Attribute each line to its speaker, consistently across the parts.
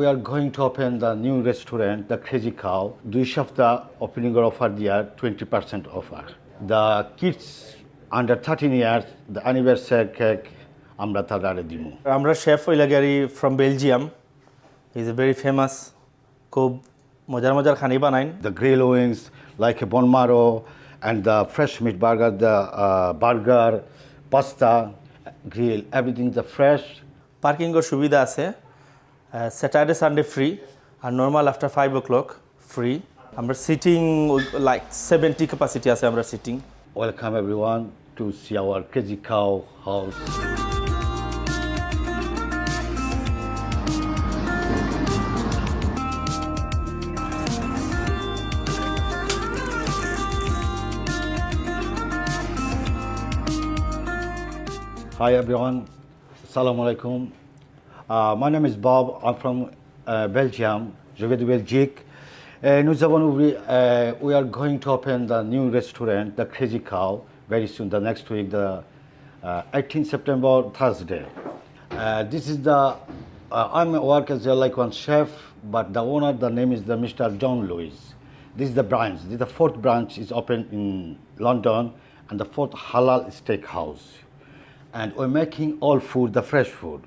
Speaker 1: We are going to open the new restaurant, the Crazy Cow. দুই সপ্তাহ opening offer দিয়ার twenty percent offer the kids under thirteen years the anniversary cake আমরা তাদের দিব
Speaker 2: আমরা chef ওইলাগারি from Belgium is a very famous খুব মজার মজার খানি বানাইন
Speaker 1: The wings, like a bone marrow, and the fresh meat burger, the uh, burger, pasta, grill, everything the fresh.
Speaker 2: পার্কিংয়ের সুবিধা আছে স্যাটারডে সানডে ফ্রি আর normal after five o'clock free আমরা seating like seventy capacity আছে আমরা sitting
Speaker 1: Welcome everyone to see our Crazy Cow house. Hi everyone, Assalamu alaikum. Uh, my name is Bob. I'm from uh, Belgium. Je vais de Belgique. Uh, nous avons ouvert, uh, we are going to open the new restaurant, the Crazy Cow, very soon, the next week, the uh, 18 September, Thursday. Uh, this is the, uh, I'm work as like one chef, but the owner, the name is the Mr. John Lewis. This is the branch. This is the fourth branch is open in London, and the fourth halal steakhouse and we're making all food, the fresh food,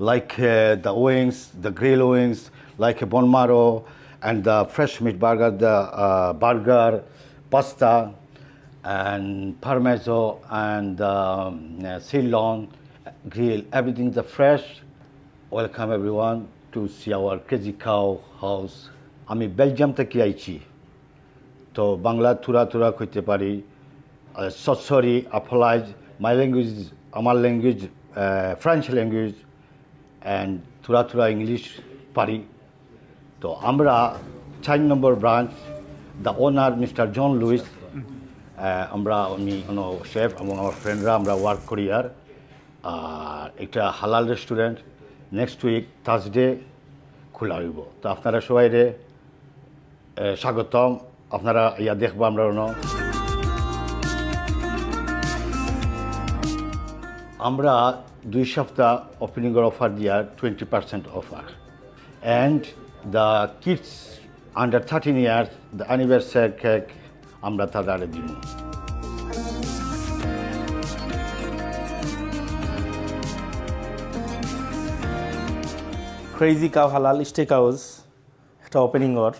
Speaker 1: like uh, the wings, the grill wings, like a bone marrow, and the fresh meat burger, the uh, burger, pasta, and parmesan, and um, uh, ceylon, grill, everything the fresh. Welcome everyone to see our Crazy Cow house. আমি Belgium থেকে আইছি তো বাংলা থুরা থুরা কইতে পারি sorry apologise my language আমার language French language and থুরা থুরা ইংলিশ পারি তো আমরা চার number branch the owner mister John Lewis আমরা উনি কোনো শেফ এবং আমার ফ্রেন্ডরা আমরা ওয়ার্ক করি আর আর এটা হালাল রেস্টুরেন্ট নেক্সট উইক থার্সডে খোলা হইব তো আপনারা সবাই রে স্বাগতম আপনারা ইয়া দেখব আমরা অন্য আমরা দুই সপ্তাহ ওপেনিংয়ের অফার দিয়ার twenty percent offer and the kids under thirteen years the anniversary cake আমরা তাদের দিব।
Speaker 2: Crazy cow halal steak house একটা ওপেনিং ওর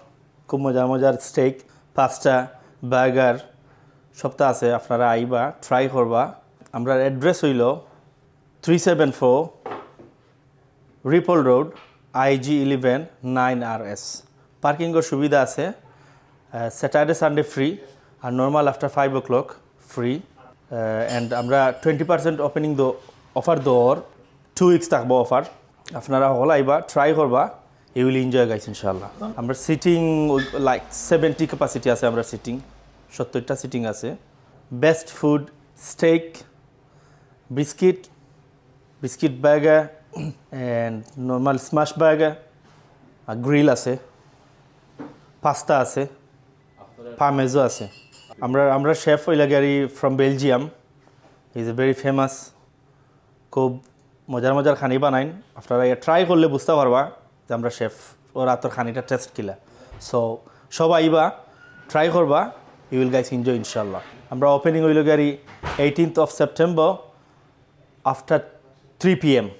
Speaker 2: খুব মজার মজার স্টেক পাস্তা বার্গার সপ্তাহ আছে, আপনারা আইবা ট্রাই করবা। আমরা অ্যাড্রেস হইল three seven four Ripple road IG eleven nine R S পার্কিংয়ের সুবিধা আছে Saturday Sunday free R normal after five o'clock free and আমরা twenty percent opening the offer during two weeks থাকব অফার আপনারা হল আইবা ট্রাই করবা ইউ উইল এনজয় গাইস ইনশাল্লাহ আমরা সিটিং লাইক সেভেন্টি ক্যাপাসিটি আছে আমরা সিটিং সত্তরটা সিটিং আছে। Best food steak biscuit biscuit burger and normal smash burger R grill আছে পাস্তা আছে পামেজো আছে. আমরা আমরা chef ওইলাগারি from Belgium is a very famous খুব মজার মজার খানি বানাইন। আপনারা ট্রাই করলে বুঝতে পারবা যে আমরা শেফ ওর আতর খানিটা টেস্ট কিলা। সো সবাই বা ট্রাই করবা ইউ উইল গাইস এনজয় ইনশাল্লাহ আমরা ওপেনিং হইল গাড়ি eighteenth of September after 3 p.m.